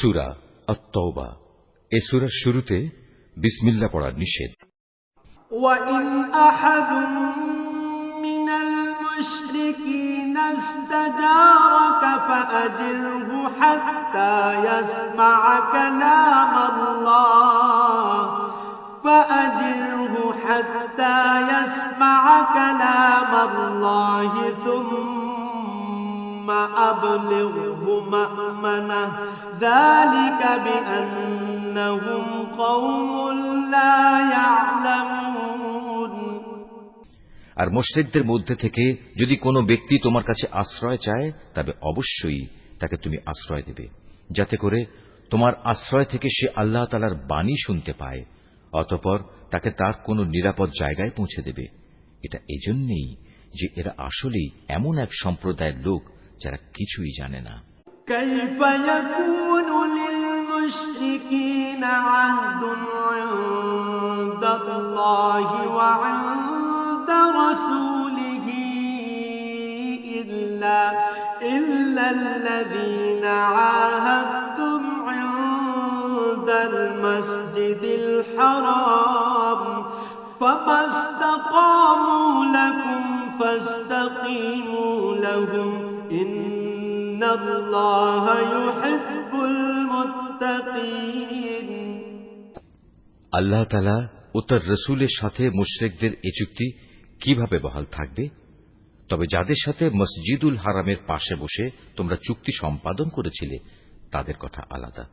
সুরা আত্মবা এ সুরার শুরুতে বিসমিল্লা পড়ার নিষেধ وإن أحد من المشركين استجارك فأجره حتى يسمع كلام الله فأجره حتى يسمع كلام الله ثم أبلغه مأمنه ذلك بأنهم قوم لا يعلمون আর মোশরেকদের মধ্যে থেকে যদি কোনো ব্যক্তি তোমার কাছে আশ্রয় চায় তবে অবশ্যই তাকে তুমি আশ্রয় দেবে যাতে করে তোমার আশ্রয় থেকে সে আল্লাহ তালার বাণী শুনতে পায় অতপর তাকে তার কোনো নিরাপদ জায়গায় পৌঁছে দেবে এটা এজন্যেই যে এরা আসলেই এমন এক সম্প্রদায়ের লোক যারা কিছুই জানে না كيف يكون للمشركين عهد عند الله وعند رسوله إلا, إلا الذين عاهدتم عند المسجد الحرام فما استقاموا لكم فاستقيموا لهم إن الله يحب المتقين আল্লাহ তালা ও তার রসুলের সাথে মুশরেকদের এ চুক্তি কিভাবে বহাল থাকবে তবে যাদের সাথে মসজিদুল হারামের পাশে বসে তোমরা চুক্তি সম্পাদন করেছিলে তাদের কথা আলাদা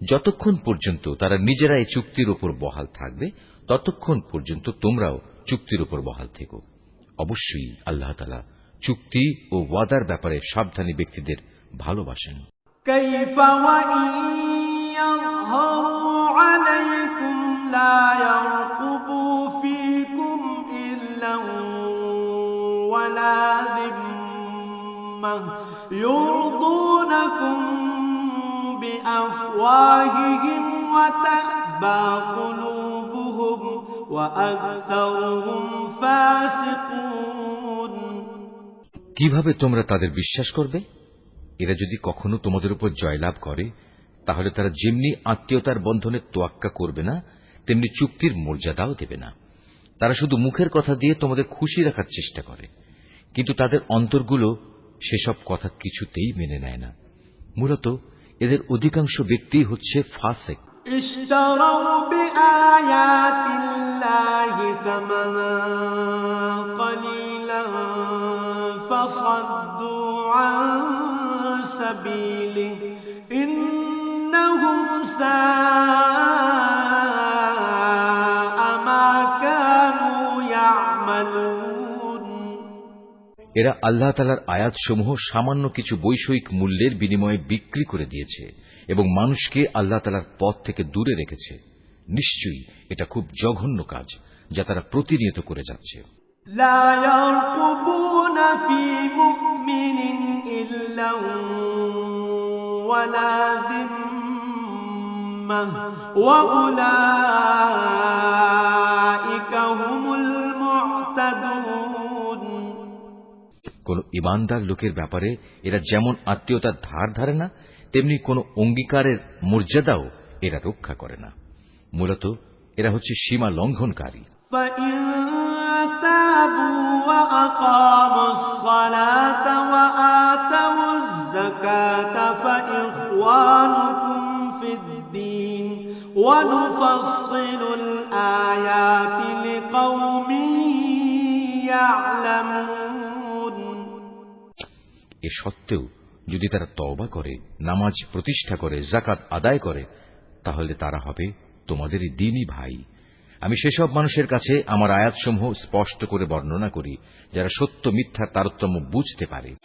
যতক্ষণ পর্যন্ত তারা নিজেরা এই চুক্তির উপর বহাল থাকবে ততক্ষণ পর্যন্ত তোমরাও চুক্তির উপর বহাল থেকো অবশ্যই আল্লাহ তালা চুক্তি ও ওয়াদার ব্যাপারে সাবধানী ব্যক্তিদের ভালোবাসেন كيف وإن يظهروا عليكم لا يرقبوا فيكم إلا ولا ذمة يرضونكم بأفواههم وتأبى قلوبهم وأكثرهم فاسقون কিভাবে তোমরা তাদের বিশ্বাস করবে এরা যদি কখনো তোমাদের উপর জয়লাভ করে তাহলে তারা যেমনি আত্মীয়তার বন্ধনের তোয়াক্কা করবে না তেমনি চুক্তির মর্যাদাও দেবে না তারা শুধু মুখের কথা দিয়ে তোমাদের খুশি রাখার চেষ্টা করে কিন্তু তাদের অন্তরগুলো সেসব কথা কিছুতেই মেনে নেয় না মূলত এদের অধিকাংশ ব্যক্তি হচ্ছে ফাসেক اشتروا بآيات الله ثمنا سبيله إنهم ساء ما كانوا يعملون এরা আল্লাহ তালার আয়াতসমূহ সামান্য কিছু বৈষয়িক মূল্যের বিনিময়ে বিক্রি করে দিয়েছে এবং মানুষকে আল্লাহ তালার পথ থেকে দূরে রেখেছে নিশ্চয়ই এটা খুব জঘন্য কাজ যা তারা প্রতিনিয়ত করে যাচ্ছে لا يرقبون في مؤمن إلا ولا ذمة وأولئك هم المعتدون কোন ইমানদার লোকের ব্যাপারে এরা যেমন আত্মীয়তার ধার ধারে না তেমনি কোন অঙ্গীকারের মর্যাদাও এরা রক্ষা করে না মূলত এরা হচ্ছে সীমা লঙ্ঘনকারী فإن تابوا وأقاموا الصلاة وآتوا الزكاة فإخوانكم في الدين ونفصل الآيات لقوم يعلمون এ সত্ত্বেও যদি তারা তওবা করে নামাজ প্রতিষ্ঠা করে জাকাত আদায় করে তাহলে তারা হবে তোমাদেরই দিনই ভাই আমি সেসব মানুষের কাছে আমার আয়াতসমূহ স্পষ্ট করে বর্ণনা করি, যারা সত্য মিথ্যার তারতম্য বুঝতে পারে।